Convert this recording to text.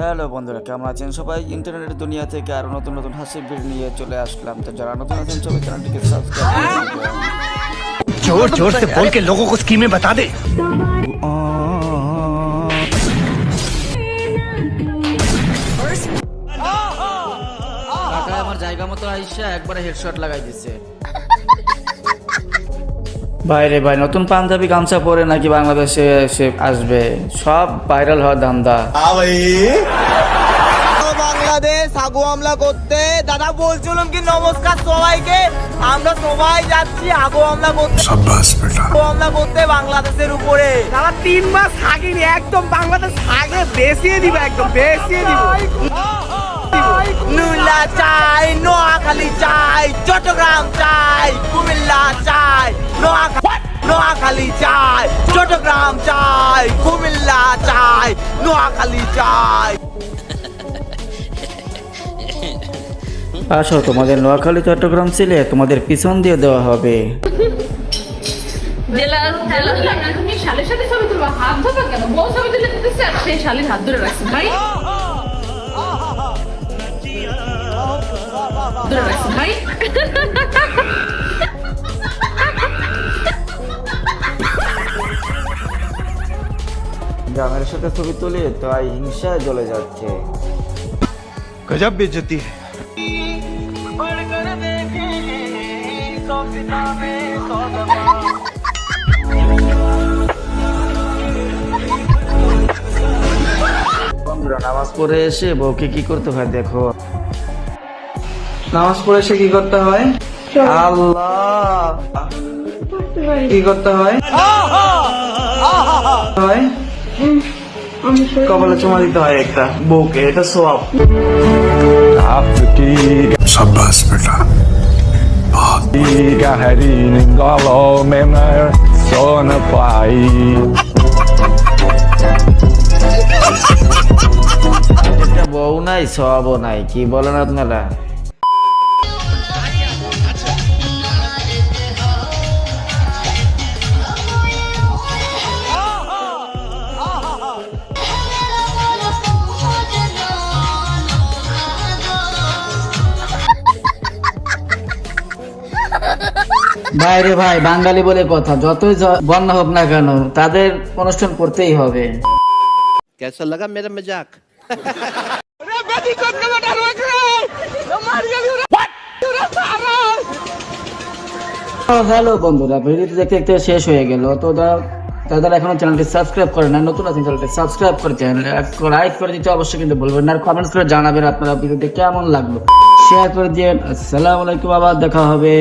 Hello বন্ধুরা কেমন আছেন সবাই? ইন্টারনেটের দুনিয়া থেকে আরও নতুন নতুন হাসি ভিড় নিয়ে চলে আসলাম। তো যারা নতুন আছেন সবাই চ্যানেলটিকে সাবস্ক্রাইব জোর জোর সে বল কে কো স্কিমে বাতা দে। আমার জায়গা মতো আইসা একবারে হেডশট লাগাই দিছে। বাইরে ভাই নতুন পাঞ্জাবি গামছা পরে নাকি বাংলাদেশে এসে আসবে? সব ভাইরাল হওয়ার ধান্দা। বাংলাদেশ আগু হামলা করতে। দাদা বলছিলাম কি নমস্কার সবাইকে। আমরা সবাই যাচ্ছি আগু হামলা করতে। আগু হামলা করতে বাংলাদেশের উপরে। দাদা তিন মাস থাকিনি একদম বাংলাদেশ আগে বেসিয়ে দিবে একদম বেসিয়ে দিব। নুলা চাই নোয়াখালী চাই চট্টগ্রাম চাই কুমিল্লা নোয়াখালী চাই চট্টগ্রাম চাই কুমিল্লা চাই নোয়াখালী চাই। আসো তোমাদের নোয়াখালী চট্টগ্রাম ছিলে তোমাদের পিছন দিয়ে দেওয়া হবে। জেলা গ্রামের সাথে ছবি তুলে তাই হিংসায় জ্বলে যাচ্ছে। গজব বেজতি নামাজ পড়ে এসে বউকে কি করতে হয় দেখো। নামাজ পড়ে এসে কি করতে হয়? আল্লাহ। কি করতে হয়? হয়? কপালে চুমা দিতে হয় একটা বউকে এটা সোয়াব। সাব্বাস বেটা। গহরিন গলো মেমর সোন পাই। বউ নাই সব নাই কি বলেন আপনারা? ভাইরে ভাই বাঙালি বলে কথা যতই বন্যা হোক না কেন তাদের অনুষ্ঠান করতেই হবে। কেসা লাগা মেরা মজাক? হ্যালো বন্ধুরা ভিডিওটি দেখতে দেখতে শেষ হয়ে গেল। তো তারা এখনও চ্যানেলটি সাবস্ক্রাইব করে না নতুন আছেন চ্যানেলটি সাবস্ক্রাইব করে চ্যানেল লাইক করে দিতে অবশ্যই কিন্তু বলবেন আর কমেন্টস করে জানাবেন আপনারা ভিডিওটি কেমন লাগল। শেয়ার করে দিয়ে আসসালামু আলাইকুম আবার দেখা হবে।